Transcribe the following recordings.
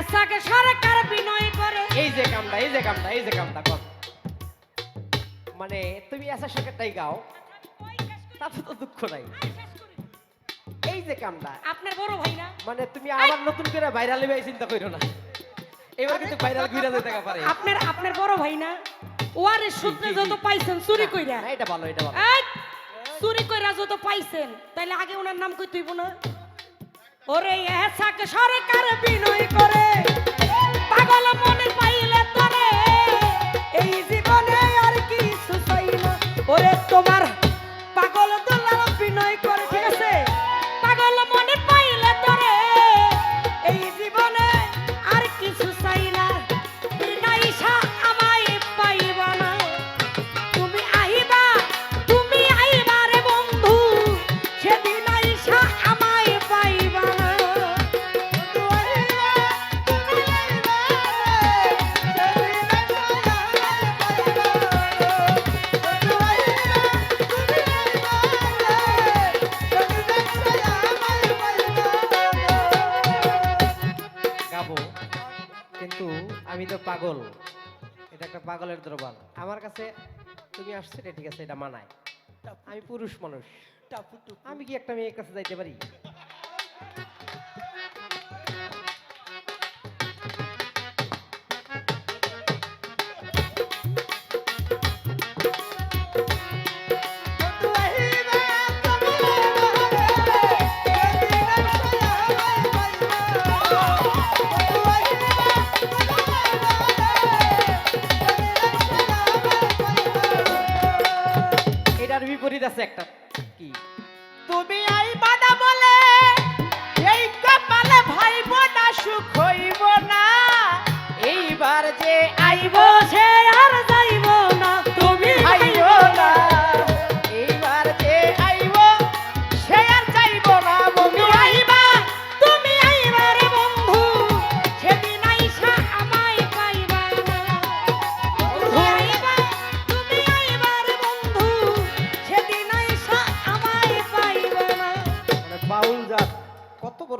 এসাকে সরকার বিনয় করে। এই যে কামটা এই যে কামটা এই যে কামটা কর। মানে তুমি আসার সঙ্গেটাই গাও তাতে তো দুঃখ নাই। এই যে কামটা। আপনার বড় ভাই না মানে তুমি আবার নতুন করে ভাইরাল ভাই চিন্তা করো না। এবার কিন্তু ভাইরাল ঘুরে যেতে পারে। আপনার আপনার বড় ভাই না ওয়ারে সূত্রে যত পাইছেন চুরি কইরা। এটা ভালো এটা ভালো। চুরি কইরা যত পাইছেন তাইলে আগে ওনার নাম কই তুইব না? ওরে এসাক সরকার বিনয় করে। পাগল। এটা একটা পাগলের দরবার আমার কাছে তুমি আসছো এটা ঠিক আছে এটা মানায়। আমি পুরুষ মানুষ। আমি কি একটা মেয়ের কাছে যাইতে পারি? আছে একটা।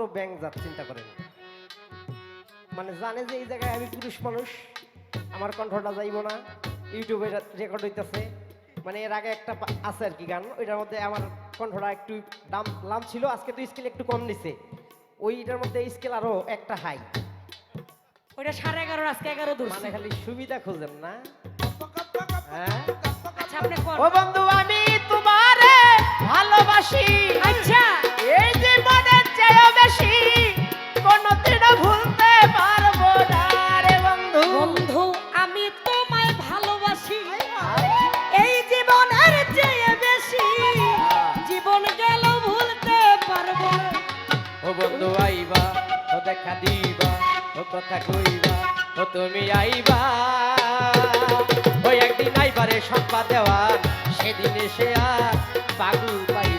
বড় ব্যাং জাত চিন্তা করেন। মানে জানে যে এই জায়গায় আমি পুরুষ মানুষ আমার কণ্ঠটা যাইব না ইউটিউবে রেকর্ড হইতেছে। মানে এর আগে একটা আছে আর কি গান ওইটার মধ্যে আমার কণ্ঠটা একটু দাম লাম ছিল আজকে তো স্কেল একটু কম নিছে ওইটার মধ্যে স্কেল আরও একটা হাই ওইটা সাড়ে এগারো আজকে এগারো দূর মানে খালি সুবিধা খোঁজেন না। হ্যাঁ আচ্ছা আপনি ও বন্ধু আমি বন্ধু আইবা, ও দেখা দিবা, ও কথা কইবা, ও তুমি আইবা। ওই একদিন আইবারে সম্পা দেওয়া, সেদিন এসে আর পাগল পাইবা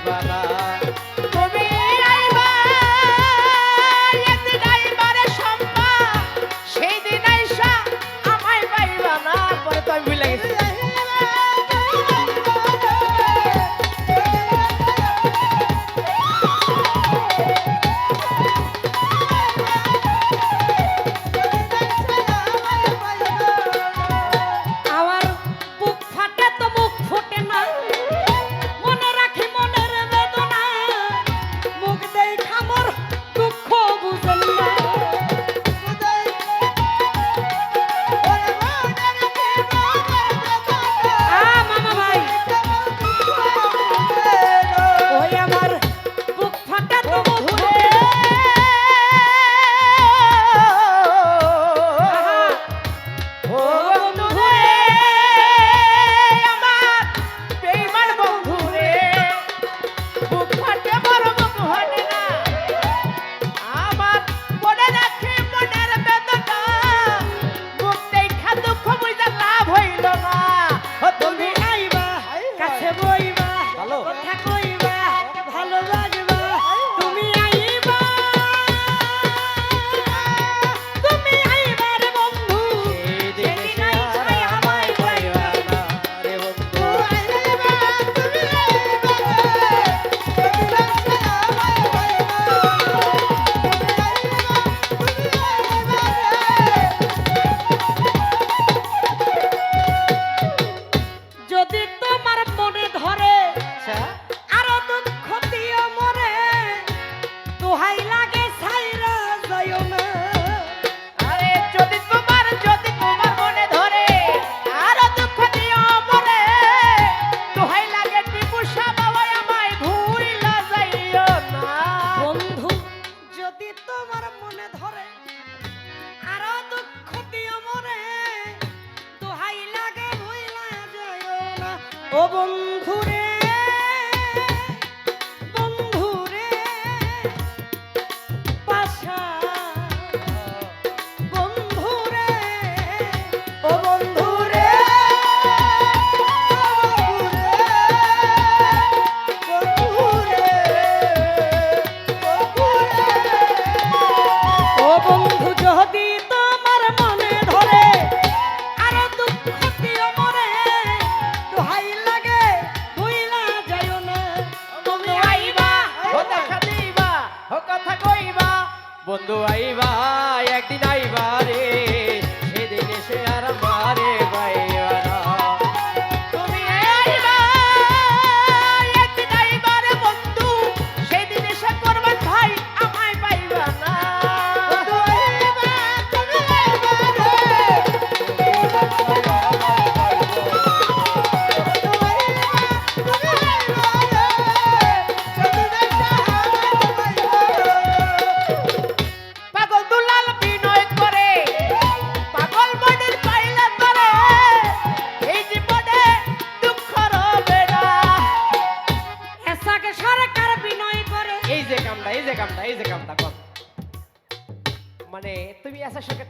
ও বন্ধুরে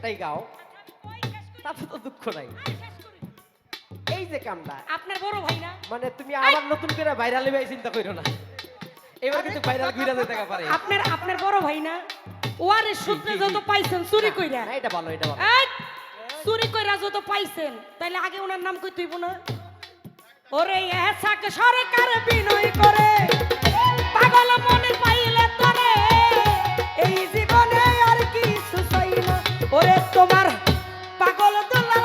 সঙ্গেটাই গাও। তাতে তো দুঃখ নাই। এই যে কামটা। আপনার বড় ভাই না? মানে তুমি আবার নতুন করে ভাইরাল ভাই চিন্তা করো না। এবার কিন্তু ভাইরাল ঘুরে যেতে পারে। আপনার আপনার বড় ভাই না? ওয়ারের সূত্রে যত পাইছেন চুরি কইরা। না, এটা ভালো এটা ভালো। চুরি কইরা যত পাইছেন তাইলে আগে ওনার নাম কই তুইব না? ওরে এসাকে সরকার বিনয় করে। পাগল মনে পাগল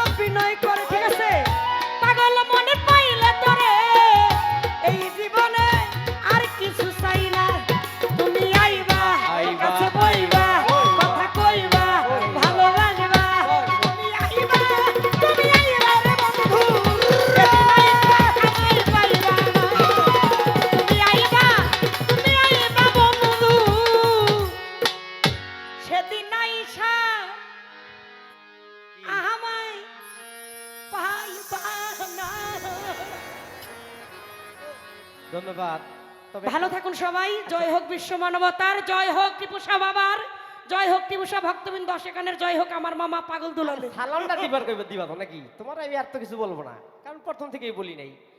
ধন্যবাদ। তবে ভালো থাকুন সবাই। জয় হোক বিশ্ব মানবতার জয় হোক টিপুষা বাবার জয় হোক টিপুষা ভক্তবিন সেখানের জয় হোক আমার মামা পাগল দুলাল। সালামটা দিবার কইবা দিবা নাকি? তোমার আমি আর তো কিছু বলব না কারণ প্রথম থেকেই বলি নাই।